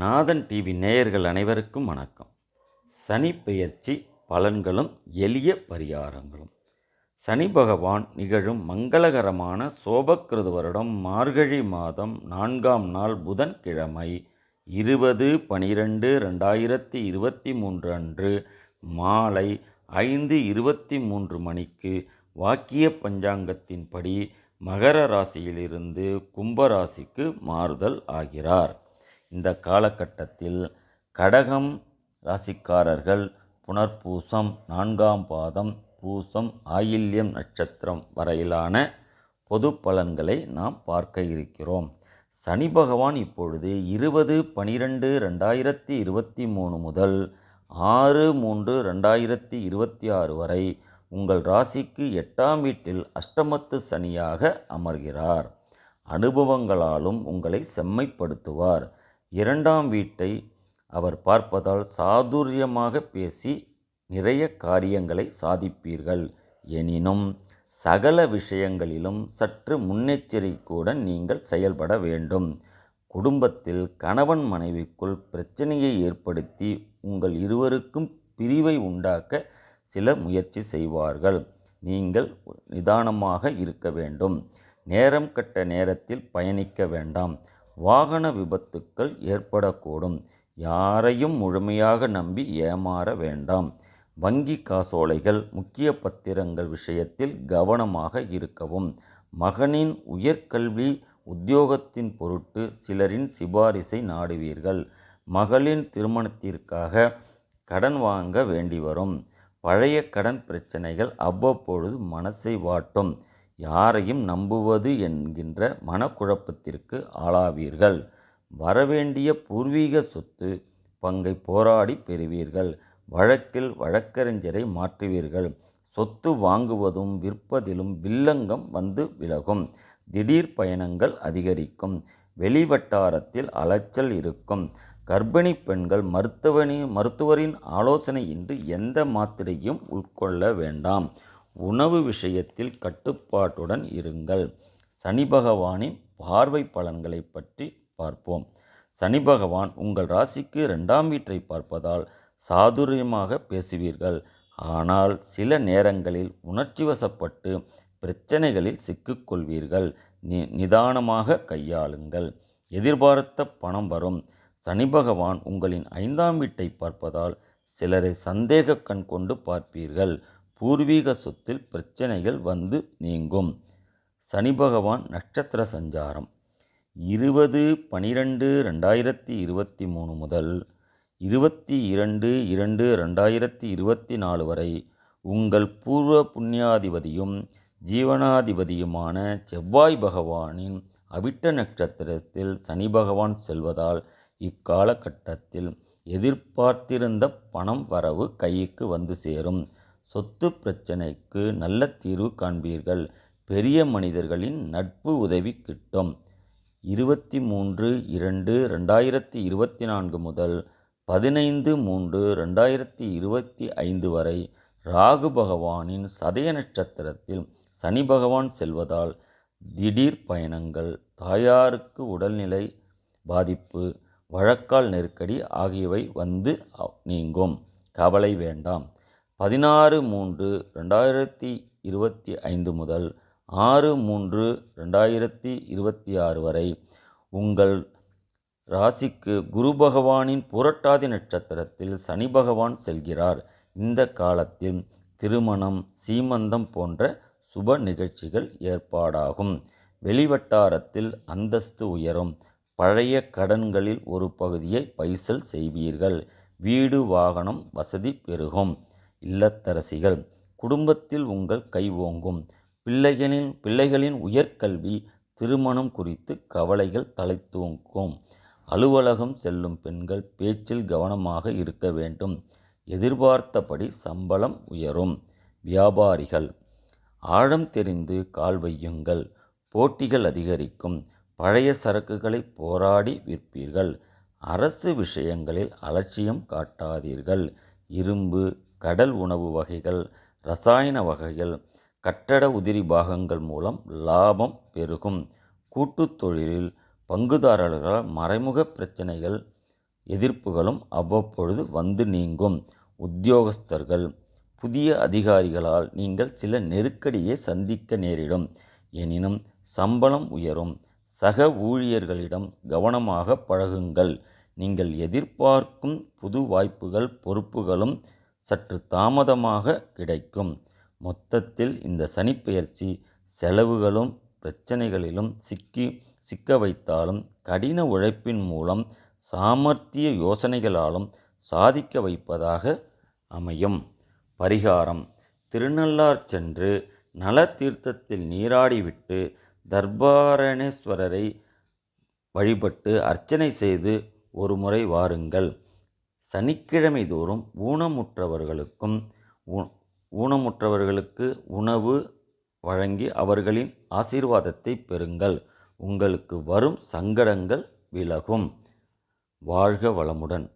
நாதன் TV நேயர்கள் அனைவருக்கும் வணக்கம். சனி பெயர்ச்சி பலன்களும் எளிய பரிகாரங்களும். சனி பகவான் நிகழும் மங்களகரமான சோபக்கிருத வருடம் மார்கழி மாதம் நான்காம் நாள் புதன்கிழமை இருபது பனிரெண்டு ரெண்டாயிரத்தி இருபத்தி மூன்று அன்று மாலை ஐந்து இருபத்தி மூன்று மணிக்கு வாக்கிய பஞ்சாங்கத்தின்படி மகர ராசியிலிருந்து கும்பராசிக்கு மாறுதல் ஆகிறார். இந்த காலகட்டத்தில் கடகம் ராசிக்காரர்கள் புனர்பூசம் நான்காம் பாதம் பூசம் ஆயில்யம் நட்சத்திரம் வரையிலான பொது பலன்களை நாம் பார்க்க இருக்கிறோம். சனி பகவான் இப்பொழுது இருபது பனிரெண்டு ரெண்டாயிரத்தி இருபத்தி மூணு முதல் ஆறு மூன்று ரெண்டாயிரத்தி இருபத்தி ஆறு வரை உங்கள் ராசிக்கு எட்டாம் வீட்டில் அஷ்டமத்து சனியாக அமர்கிறார். அனுபவங்களாலும் உங்களை செம்மைப்படுத்துவார். இரண்டாம் வீட்டை அவர் பார்ப்பதால் சாதுரியமாக பேசி நிறைய காரியங்களை சாதிப்பீர்கள். எனினும் சகல விஷயங்களிலும் சற்று முன்னெச்சரிக்கையுடன் நீங்கள் செயல்பட வேண்டும். குடும்பத்தில் கணவன் மனைவிக்குள் பிரச்சனையை ஏற்படுத்தி உங்கள் இருவருக்கும் பிரிவை உண்டாக்க சில முயற்சி செய்வார்கள். நீங்கள் நிதானமாக இருக்க வேண்டும். நேரம் கட்ட நேரத்தில் பயணிக்க வேண்டாம். வாகன விபத்துக்கள் ஏற்படக்கூடும். யாரையும் முழுமையாக நம்பி ஏமாற வேண்டாம். வங்கி காசோலைகள் முக்கிய பத்திரங்கள் விஷயத்தில் கவனமாக இருக்கவும். மகனின் உயர்கல்வி உத்தியோகத்தின் பொருட்டு சிலரின் சிபாரிசை நாடுவீர்கள். மகளின் திருமணத்திற்காக கடன் வாங்க வேண்டி வரும். பழைய கடன் பிரச்சனைகள் அவ்வப்பொழுது மனசை வாட்டும். யாரையும் நம்புவது என்கின்ற மனக்குழப்பத்திற்கு ஆளாவீர்கள். வரவேண்டிய பூர்வீக சொத்து பங்கை போராடி பெறுவீர்கள். வழக்கில் வழக்கறிஞரை மாற்றுவீர்கள். சொத்து வாங்குவதும் விற்பதிலும் வில்லங்கம் வந்து விலகும். திடீர் பயணங்கள் அதிகரிக்கும். வெளிவட்டாரத்தில் அலைச்சல் இருக்கும். கர்ப்பிணி பெண்கள் மருத்துவனி மருத்துவரின் ஆலோசனையின்றி எந்த மாத்திரையும் உட்கொள்ள வேண்டாம். உணவு விஷயத்தில் கட்டுப்பாட்டுடன் இருங்கள். சனி பகவானின் பார்வை பலன்களை பற்றி பார்ப்போம். சனி பகவான் உங்கள் ராசிக்கு ரெண்டாம் வீட்டை பார்ப்பதால் சாதுரியமாக பேசுவீர்கள். ஆனால் சில நேரங்களில் உணர்ச்சி வசப்பட்டு பிரச்சனைகளில் சிக்கிக்கொள்வீர்கள். நி நிதானமாக கையாளுங்கள். எதிர்பார்த்த பணம் வரும். சனி பகவான் உங்களின் ஐந்தாம் வீட்டை பார்ப்பதால் சிலரை சந்தேக கண் கொண்டு பார்ப்பீர்கள். பூர்வீக சொத்தில் பிரச்சனைகள் வந்து நீங்கும். சனி பகவான் நட்சத்திர சஞ்சாரம். இருபது பனிரெண்டு ரெண்டாயிரத்தி இருபத்தி மூணு முதல் இருபத்தி இரண்டு இரண்டு ரெண்டாயிரத்தி இருபத்தி நாலு வரை உங்கள் பூர்வ புண்ணியாதிபதியும் ஜீவனாதிபதியுமான செவ்வாய் பகவானின் அவிட்ட நட்சத்திரத்தில் சனி பகவான் செல்வதால் இக்காலகட்டத்தில் எதிர்பார்த்திருந்த பணம் வரவு கைக்கு வந்து சேரும். சொத்து பிரச்சனைக்கு நல்ல தீர்வு காண்பீர்கள். பெரிய மனிதர்களின் நட்பு உதவி கிட்டும். இருபத்தி மூன்று இரண்டு ரெண்டாயிரத்தி இருபத்தி நான்கு முதல் பதினைந்து மூன்று ரெண்டாயிரத்தி இருபத்தி ஐந்து வரை ராகு பகவானின் சதய நட்சத்திரத்தில் சனி பகவான் செல்வதால் திடீர் பயணங்கள் தாயாருக்கு உடல்நிலை பாதிப்பு வழக்கால் நெருக்கடி ஆகியவை வந்து நீங்கும். கவலை வேண்டாம். பதினாறு மூன்று ரெண்டாயிரத்தி இருபத்தி ஐந்து முதல் ஆறு மூன்று ரெண்டாயிரத்தி இருபத்தி ஆறு வரை உங்கள் ராசிக்கு குரு பகவானின் புரட்டாதி நட்சத்திரத்தில் சனி பகவான் செல்கிறார். இந்த காலத்தில் திருமணம் சீமந்தம் போன்ற சுப நிகழ்ச்சிகள் ஏற்பாடாகும். வெளிவட்டாரத்தில் அந்தஸ்து உயரும். பழைய கடன்களில் ஒரு பகுதியை பைசல் செய்வீர்கள். வீடு வாகனம் வசதி பெருகும். இல்லத்தரசிகள் குடும்பத்தில் உங்கள் கை ஓங்கும். பிள்ளைகளின் பிள்ளைகளின் உயர்கல்வி திருமணம் குறித்து கவலைகள் தலை தூங்கும் அலுவலகம் செல்லும் பெண்கள் பேச்சில் கவனமாக இருக்க வேண்டும். எதிர்பார்த்தபடி சம்பளம் உயரும். வியாபாரிகள் ஆழம் தெரிந்து கால் வையுங்கள். போட்டிகள் அதிகரிக்கும். பழைய சரக்குகளை போராடி விற்பீர்கள். அரசு விஷயங்களில் அலட்சியம் காட்டாதீர்கள். இரும்பு கடல் உணவு வகைகள் ரசாயன வகைகள் கட்டட உதிரி பாகங்கள் மூலம் லாபம் பெருகும். கூட்டுத் தொழிலில் பங்குதாரர்களால் மறைமுக பிரச்சனைகள் எதிர்ப்புகளும் அவ்வப்பொழுது வந்து நீங்கும். உத்தியோகஸ்தர்கள் புதிய அதிகாரிகளால் நீங்கள் சில நெருக்கடியை சந்திக்க நேரிடும். எனினும் சம்பளம் உயரும். சக ஊழியர்களிடம் கவனமாக பழகுங்கள். நீங்கள் எதிர்பார்க்கும் புது வாய்ப்புகள் பொறுப்புகளும் சற்று தாமதமாக கிடைக்கும். மொத்தத்தில் இந்த சனிப்பெயர்ச்சி செலவுகளும் பிரச்சனைகளிலும் சிக்கி சிக்க வைத்தாலும் கடின உழைப்பின் மூலம் சாமர்த்திய யோசனைகளாலும் சாதிக்க வைப்பதாக அமையும். பரிகாரம். திருநள்ளார் சென்று நல தீர்த்தத்தில் நீராடிவிட்டு தர்பாரணேஸ்வரரை வழிபட்டு அர்ச்சனை செய்து ஒரு முறை வாருங்கள். சனிக்கிழமை தோறும் ஊனமுற்றவர்களுக்கும் ஊ- ஊனமுற்றவர்களுக்கு உணவு வழங்கி அவர்களின் ஆசீர்வாதத்தை பெறுங்கள். உங்களுக்கு வரும் சங்கடங்கள் விலகும். வாழ்க வளமுடன்.